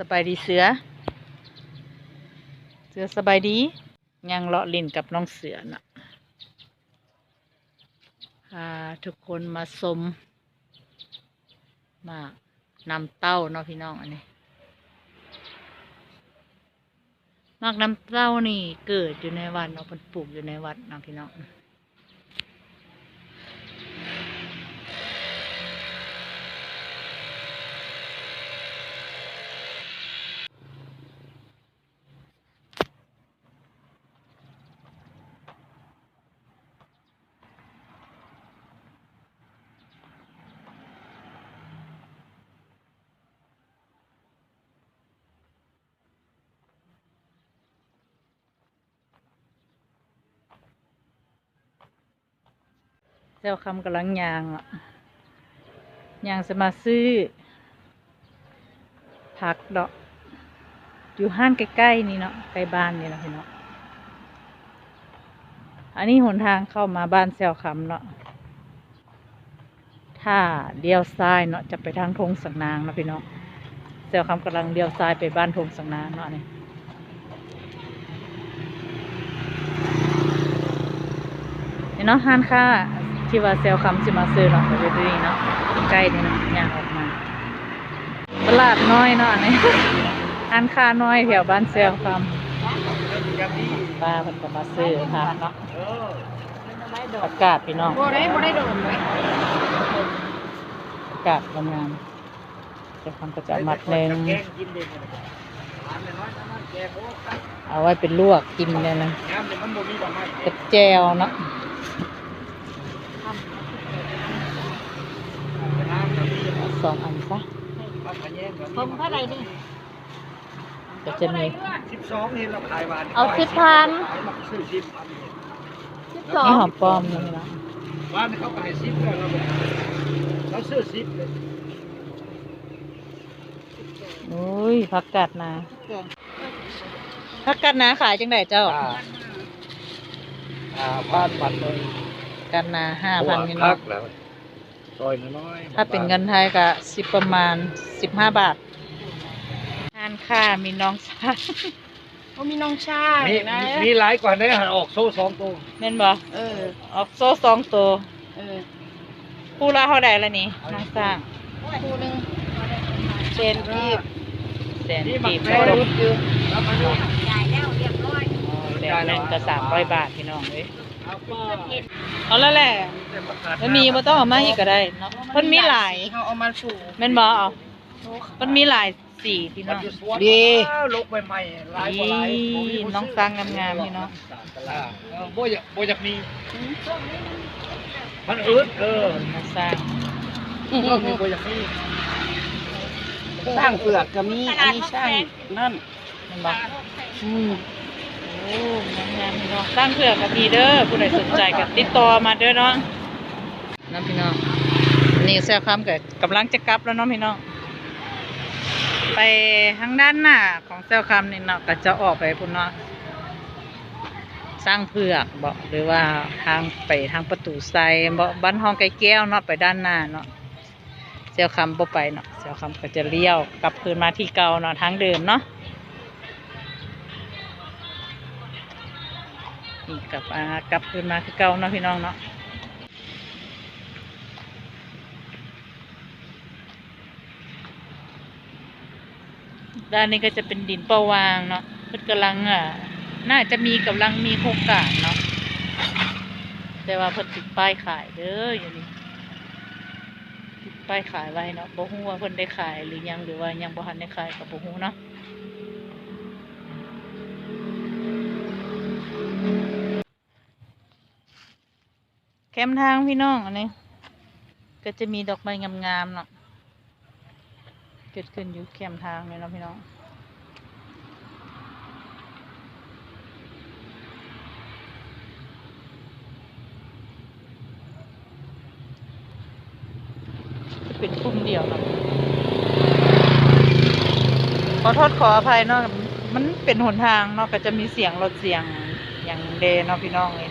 สบายดีเสือ เสือสบายดียังเลาะลินกับน้องเสือนะพาทุกคนมาสมมานำเต้าเนาะพี่น้องอันนี้มากน้ำเต้านี่เกิดอยู่ในวัดเนาะเพิ่นปลูกอยู่ในวัดเนาะพี่น้อง เจ้าคำกำลังยางอะยางจะมาซื้อ ผักดอกอยู่ห้างใกล้ๆนี่เนาะใกล้บ้านนี่เนาะพี่เนาะอันนี้หนทางเข้ามาบ้านเซลคำเนาะถ้าเลี้ยวซ้ายเนาะจะไปทางทงสังนางนะพี่เนาะเซลคำกำลังเลี้ยวซ้ายไปบ้านทงสังนางเนาะนี่เนาะห้านค้า ที่ว่าเซลคำจะมาซื้อเนาะไปดูนี่เนาะใกล้นี่เนาะย่างออกมา ตลาดน้อยเนาะนนี้ห้านค้าน้อยแถวบ้านเซลคำป้าเพิ่นก็มาซื้อค่ะเนาะอากาศพี่น้องบ่ได้บ่ได้โดนเลยอากาศงามๆเซลคำก็จะมัดหนึ่งเอาไว้เป็นลวกกินเนี่ยนะกับแจวเนาะ สองอันซะผมเท่าไหร่นี่ก็จะมีสิบสองนี่เราขายหวานเอาสิบพันขายมาซื้อสิบอันนี้สิบสองนี่หอมปลอมนี่นะหวานเขาขายสิบแล้วเราบอกเราซื้อสิบเลยโอ้ยผักกาดนาผักกาดนาขายจังไดเจ้าอ่าอ่าบ้านบัตรเลย กาดนาห้าพันพี่น้พัองกแล้วซอยน้อยๆถ้าเป็นเงินไทยก็สิบประมาณสิบห้าบาททานค่ามีน้องชายเขามีน้องชายมีนะมีมีหลายกว่านี้หันออกโซ่สองตัวแม่นบ่เออ ออกโซ่สองตัวเออคู่ละเท่าใดละนี่น้องสร้างคู่หนึงเชนที่แสนกีบรอรุดอยู่แล้วมาดูแสนหนึ่งก็สามร้อยบาทพี่น้องเอ้ย เอาแล้วแหละไม่มีบ่ต้องเอามาอีกก็ได้เนาะเพิ่นมีหลายเขาเอามาสู่แม่นบ่เอามันมีหลายสีพี่น้องดีลกใหม่ๆหลายกว่าหลายนี่น้องสร้างงามๆพี่น้องอ่าเออบ่อยากบ่อยากมีมันอืดเออน้องสร้างเออมีบ่อยากมีสร้างเปลือกก็มีอันนี้สร้างนั่นแม่นบ่อืมโอ้งามๆพี่ น้องสร้างเผือกกับพีเด้อผู้ใดสนใจก็ติดต่อมาเด้อเนาะน้องพี่น้องนี่แซวคำก็กำลังจะกลับแล้วเนาะพี่น้องไปทางด้านหน้าของแซวคำนี่เนาะก็จะออกไปพุ่นเนาะสร้างเผือกบอกหรือว่าทางไปทางประตูไซบ่บ้านห้องไก่แก้วเนาะไปด้านหน้าเนาะเซลคำบ่ไปเนาะเซลคำก็จะเลี้ยวกลับคืนมาที่เก่าเนาะทางเดิมเนาะ นี่กลับมากลับคืนมาคือเก่าเนาะพี่น้องเนาะด้านนี้ก็จะเป็นดินประวางเนาะเพิ่นกำลังอะน่าจะมีกำลังมีโครงการเนาะแต่ว่าเพิ่นติดป้ายขายเด้ออยู่นี่ติดป้ายขายไว้เนาะบ่ฮู้ว่าเพิ่นได้ขายหรือยังหรือว่ายังบ่ทันได้ขายก็บ่ฮู้เนาะ แคมทางพี่น้องอันนี้ ก็จะมีดอกไม้งามๆเนาะเกิดขึ้นอยู่แคมทางเลยเนาะพี่น้องจะเป็นกลุ่มเดียวเนาะขอโทษขออภัยเนาะมันเป็นหนทางเนาะก็จะมีเสียงรถเสียงอย่างเดเนาะพี่น้องเ